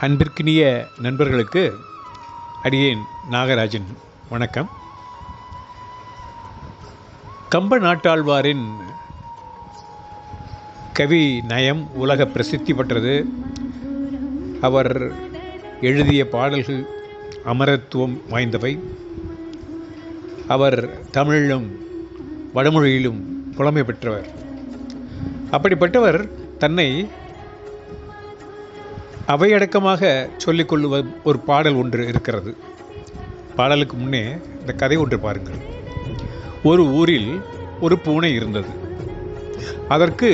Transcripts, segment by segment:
அன்பிற்கினிய நண்பர்களுக்கு அடியேன் நாகராஜன். வணக்கம். கம்ப நாட்டாழ்வாரின் கவி நயம் உலக பிரசித்தி பெற்றது. அவர் எழுதிய பாடல்கள் அமரத்துவம் வாய்ந்தவை. அவர் தமிழிலும் வடமொழியிலும் புலமை பெற்றவர். அப்படிப்பட்டவர் தன்னை அவையடக்கமாக சொல்லிக்கொள்ளுவ ஒரு பாடல் ஒன்று இருக்கிறது. பாடலுக்கு முன்னே இந்த கதை ஒன்று பாருங்கள். ஒரு ஊரில் ஒரு பூனை இருந்தது. அதற்கு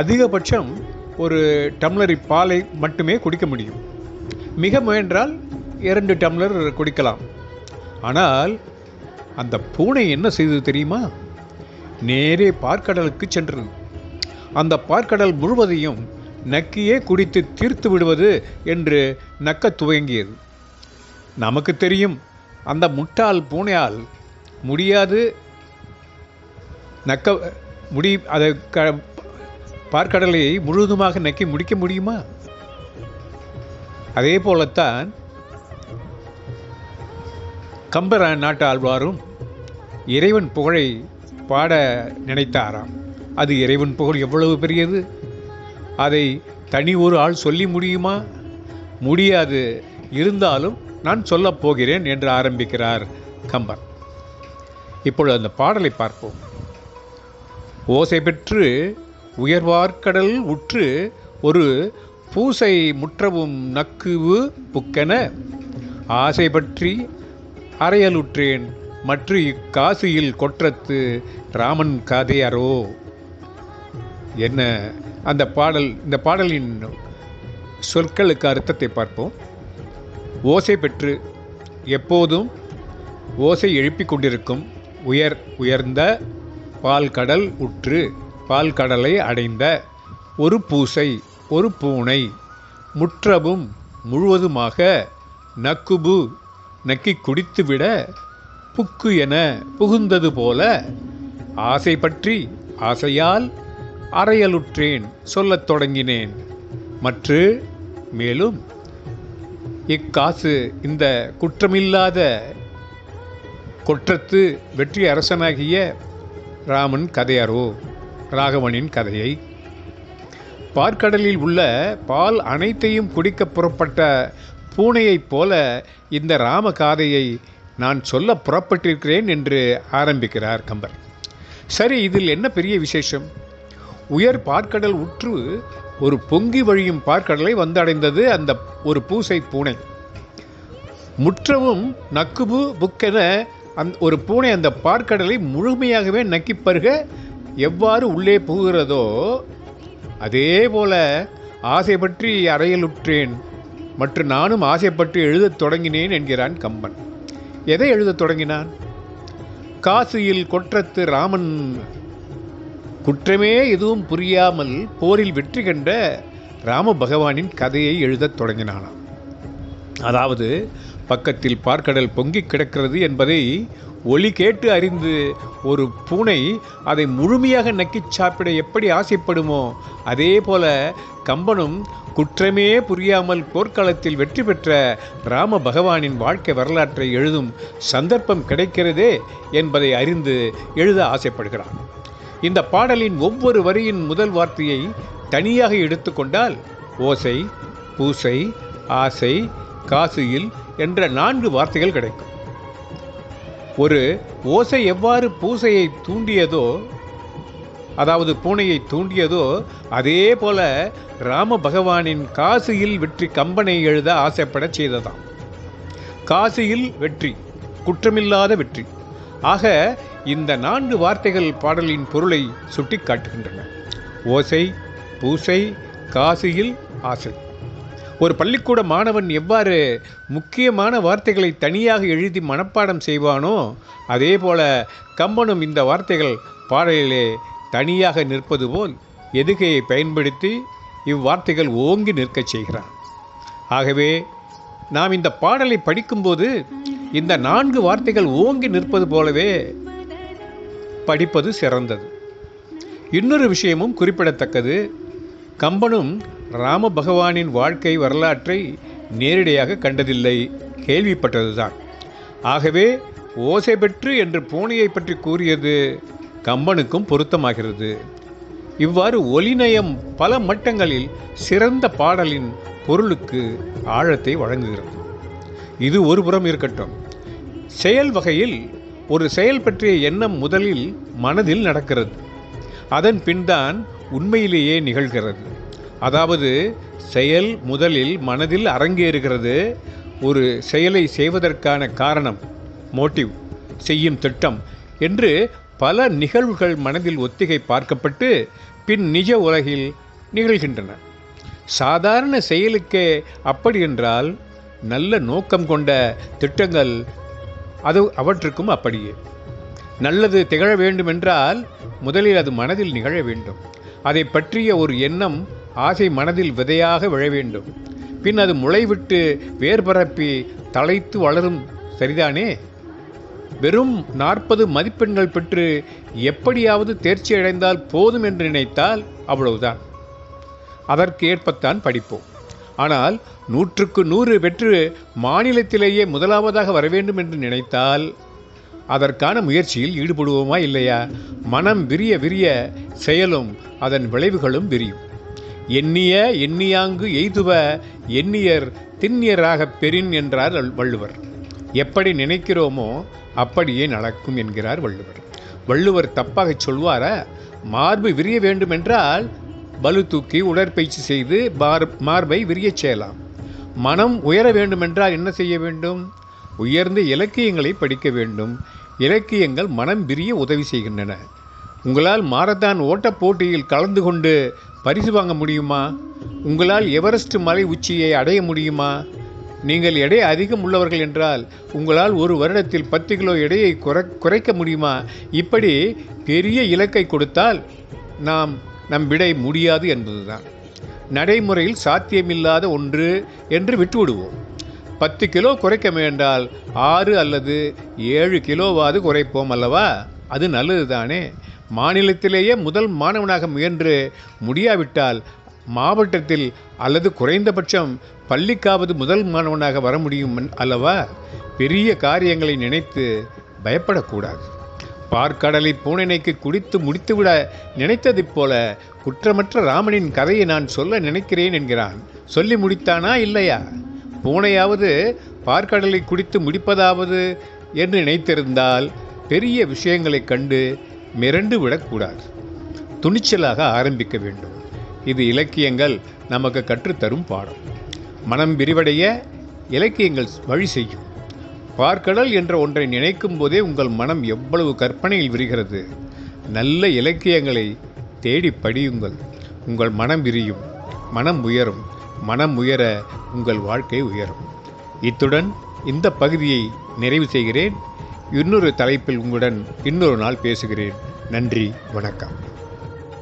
அதிகபட்சம் ஒரு டம்ளரி பாலை மட்டுமே குடிக்க முடியும். மிக முயன்றால் இரண்டு டம்ளர் குடிக்கலாம். ஆனால் அந்த பூனை என்ன செய்தது தெரியுமா? நேரே பார்க்கடலுக்கு சென்றது. அந்த பார்க்கடல் முழுவதையும் நக்கியே குடித்து தீர்த்து விடுவது என்று நக்க துவங்கியது. நமக்கு தெரியும் அந்த முட்டாள் பூனையால் முடியாது நக்க முடி அதை க பார்க்கடலையை முழுவதுமாக நக்கி முடிக்க முடியுமா? அதே போலத்தான் கம்பர நாட்டு ஆழ்வாரும் இறைவன் புகழை பாட நினைத்தாராம். அது இறைவன் புகழ் எவ்வளவு பெரியது? அதை தனி ஒரு ஆள் சொல்லி முடியுமா? முடியாது. இருந்தாலும் நான் சொல்லப் போகிறேன் என்று ஆரம்பிக்கிறார் கம்பர். இப்பொழுது அந்த பாடலை பார்ப்போம். ஓசை பெற்று உயர்வார்க்கடல் உற்று ஒரு பூசை முற்றவும் நக்குவு புக்கென ஆசை பற்றி அறையலுற்றேன். மற்ற இக்காசியில் கொற்றத்து ராமன் காதையரோ என்ன அந்த பாடல் இந்த பாடலின் சொற்களுக்கு அர்த்தத்தை பார்ப்போம். ஓசை பெற்று எப்போதும் ஓசை எழுப்பிக் கொண்டிருக்கும் உயர் உயர்ந்த பால் கடல் உற்று பால் கடலை அடைந்த ஒரு பூசை ஒரு பூனை முற்றவும் முழுவதுமாக நக்குபு நக்கி குடித்துவிட புக்கு என புகுந்தது போல ஆசை பற்றி ஆசையால் அறையலுற்றேன் சொல்லத் தொடங்கினேன். மற்று மேலும் இக்காசு இந்த குற்றமில்லாத கொற்றத்து வெற்றி அரசனாகிய ராமன் கதையரோ ராகவனின் கதையை. பார்க்கடலில் உள்ள பால் அனைத்தையும் குடிக்க புறப்பட்ட பூனையைப் போல இந்த ராம காதையை நான் சொல்ல புறப்பட்டிருக்கிறேன் என்று ஆரம்பிக்கிறார் கம்பர். சரி இதில் என்ன பெரிய விசேஷம்? உயர் பாற்கடல் உற்று ஒரு பொங்கி வழியும் பாற்கடலை வந்தடைந்தது அந்த ஒரு பூசை பூனை. முற்றவும் நக்குபு புக்கென அந் ஒரு பூனை அந்த பாற்கடலை முழுமையாகவே நக்கி பருக எவ்வாறு உள்ளே புகுகிறதோ அதே போல ஆசை பற்றி அறையலுற்றேன். மற்றும் நானும் ஆசைப்பட்டு எழுதத் தொடங்கினேன் என்கிறான் கம்பன். எதை எழுதத் தொடங்கினான்? காசியில் கொற்றத்து ராமன் குற்றமே எதுவும் புரியாமல் போரில் வெற்றி கண்ட ராம பகவானின் கதையை எழுதத் தொடங்கினானாம். அதாவது பக்கத்தில் பார்க்கடல் பொங்கி கிடக்கிறது என்பதை ஒளி கேட்டு அறிந்து ஒரு பூனை அதை முழுமையாக நக்கிச் சாப்பிட எப்படி ஆசைப்படுமோ அதே போல கம்பனும் குற்றமே புரியாமல் போர்க்களத்தில் வெற்றி பெற்ற ராம பகவானின் வாழ்க்கை வரலாற்றை எழுதும் சந்தர்ப்பம் கிடைக்கிறதே என்பதை அறிந்து எழுத ஆசைப்படுகிறான். இந்த பாடலின் ஒவ்வொரு வரியின் முதல் வார்த்தையை தனியாக எடுத்துக்கொண்டால் ஓசை பூசை ஆசை காசியில் என்ற நான்கு வார்த்தைகள் கிடைக்கும். ஒரு ஓசை எவ்வாறு பூசையை தூண்டியதோ அதாவது பூனையை தூண்டியதோ அதே போல ராம பகவானின் காசியில் வெற்றி கம்பனை எழுத ஆசைப்படச் செய்ததாம். காசியில் வெற்றி குற்றமில்லாத வெற்றி. ஆக இந்த நான்கு வார்த்தைகள் பாடலின் பொருளை சுட்டி காட்டுகின்றன ஓசை பூசை காசியில் ஆசை. ஒரு பள்ளிக்கூட மாணவன் எவ்வாறு முக்கியமான வார்த்தைகளை தனியாக எழுதி மனப்பாடம் செய்வானோ அதே போல கம்பனும் இந்த வார்த்தைகள் பாடலிலே தனியாக நிற்பது போல் எதுகையை பயன்படுத்தி இவ்வார்த்தைகள் ஓங்கி நிற்கச் செய்கிறான். ஆகவே நாம் இந்த பாடலை படிக்கும்போது இந்த நான்கு வார்த்தைகள் ஓங்கி நிற்பது போலவே படிப்பது சிறந்தது. இன்னொரு விஷயமும் குறிப்பிடத்தக்கது. கம்பனும் ராம பகவானின் வாழ்க்கை வரலாற்றை நேரடியாக கண்டதில்லை. கேள்விப்பட்டதுதான். ஆகவே ஓசை பெற்று என்று பூனையை பற்றி கூறியது கம்பனுக்கும் பொருத்தமாகிறது. இவ்வாறு ஒலிநயம் பல மட்டங்களில் சிறந்த பாடலின் பொருளுக்கு ஆழத்தை வழங்குகிறது. இது ஒரு புறம் இருக்கட்டும். செயல் வகையில் ஒரு செயல் பற்றிய எண்ணம் முதலில் மனதில் நடக்கிறது. அதன் பின்தான் உண்மையிலேயே நிகழ்கிறது. அதாவது செயல் முதலில் மனதில் அரங்கேறுகிறது. ஒரு செயலை செய்வதற்கான காரணம் மோட்டிவ் செய்யும் திட்டம் என்று பல நிகழ்வுகள் மனதில் ஒத்திகை பார்க்கப்பட்டு பின் நிஜ உலகில் நிகழ்கின்றன. சாதாரண செயலுக்கே அப்படி என்றால் நல்ல நோக்கம் கொண்ட திட்டங்கள் அது அவற்றுக்கும் அப்படியே. நல்லது திகழ வேண்டுமென்றால் முதலில் அது மனதில் நிகழ வேண்டும். அதை பற்றிய ஒரு எண்ணம் ஆசை மனதில் விதையாக விழ வேண்டும். பின் அது முளைவிட்டு வேர் பரப்பி தழைத்து வளரும் சரிதானே? வெறும் நாற்பது மதிப்பெண்கள் பெற்று எப்படியாவது தேர்ச்சி அடைந்தால் போதும் என்று நினைத்தால் அவ்வளவுதான். அதற்கேற்பத்தான் படிப்போம். ஆனால் நூற்றுக்கு நூறு பெற்று மாநிலத்திலேயே முதலாவதாக வர வேண்டும் என்று நினைத்தால் அதற்கான முயற்சியில் ஈடுபடுவோமா இல்லையா? மனம் விரிய விரிய செயலும் அதன் விளைவுகளும் விரியும். எண்ணிய எண்ணியாங்கு எய்துவ எண்ணியர் திண்ணியராகப் பெறின் என்றார் வள்ளுவர். எப்படி நினைக்கிறோமோ அப்படியே நடக்கும் என்கிறார் வள்ளுவர். வள்ளுவர் தப்பாகச் சொல்வாரா? மார்பு விரிய வேண்டுமென்றால் பலு தூக்கி உடற்பயிற்சி செய்து பார் மார்பை விரியச் செய்யலாம். மனம் உயர வேண்டுமென்றால் என்ன செய்ய வேண்டும்? உயர்ந்த இலக்கியங்களை படிக்க வேண்டும். இலக்கியங்கள் மனம் விரிய உதவி செய்கின்றன. உங்களால் மாரத்தான் ஓட்டப் போட்டியில் கலந்து கொண்டு பரிசு வாங்க முடியுமா? உங்களால் எவரெஸ்ட் மலை உச்சியை அடைய முடியுமா? நீங்கள் எடை அதிகம் உள்ளவர்கள் என்றால் உங்களால் ஒரு வருடத்தில் பத்து கிலோ எடையை குறை குறைக்க முடியுமா? இப்படி பெரிய இலக்கை கொடுத்தால் நாம் நம் விடை முடியாது என்பதுதான். நடைமுறையில் சாத்தியமில்லாத ஒன்று என்று விட்டுவிடுவோம். பத்து கிலோ குறைக்க வேண்டால் ஆறு அல்லது ஏழு கிலோவாவது குறைப்போம் அல்லவா? அது நல்லது தானே மாநிலத்திலேயே முதல் மாணவனாக முயன்று முடியாவிட்டால் மாவட்டத்தில் அல்லது குறைந்தபட்சம் பள்ளிக்காவது முதல் மாணவனாக வர முடியும் அல்லவா? பெரிய காரியங்களை நினைத்து பயப்படக்கூடாது. பார்க்கடலை பூனைனைக்கு குடித்து முடித்துவிட நினைத்ததைப் போல குற்றமற்ற ராமனின் கதையை நான் சொல்ல நினைக்கிறேன் என்கிறான். சொல்லி முடித்தானா இல்லையா? பூனையாவது பார்க்கடலை குடித்து முடிப்பதாவது என்று நினைத்திருந்தால் பெரிய விஷயங்களைக் கண்டு மிரண்டு விடக்கூடாது. துணிச்சலாக ஆரம்பிக்க வேண்டும். இது இலக்கியங்கள் நமக்கு கற்றுத்தரும் பாடம். மனம் விரிவடைய இலக்கியங்கள் வழி செய்யும். பார்க்கடல் என்ற ஒன்றை நினைக்கும் போதே உங்கள் மனம் எவ்வளவு கற்பனையில் விரிகிறது. நல்ல இலக்கியங்களை தேடி படியுங்கள். உங்கள் மனம் விரியும் மனம் உயரும் மனம் உயர உங்கள் வாழ்க்கை உயரும். இத்துடன் இந்த பகுதியை நிறைவு செய்கிறேன். இன்னொரு தலைப்பில் உங்களுடன் இன்னொரு நாள் பேசுகிறேன். நன்றி வணக்கம்.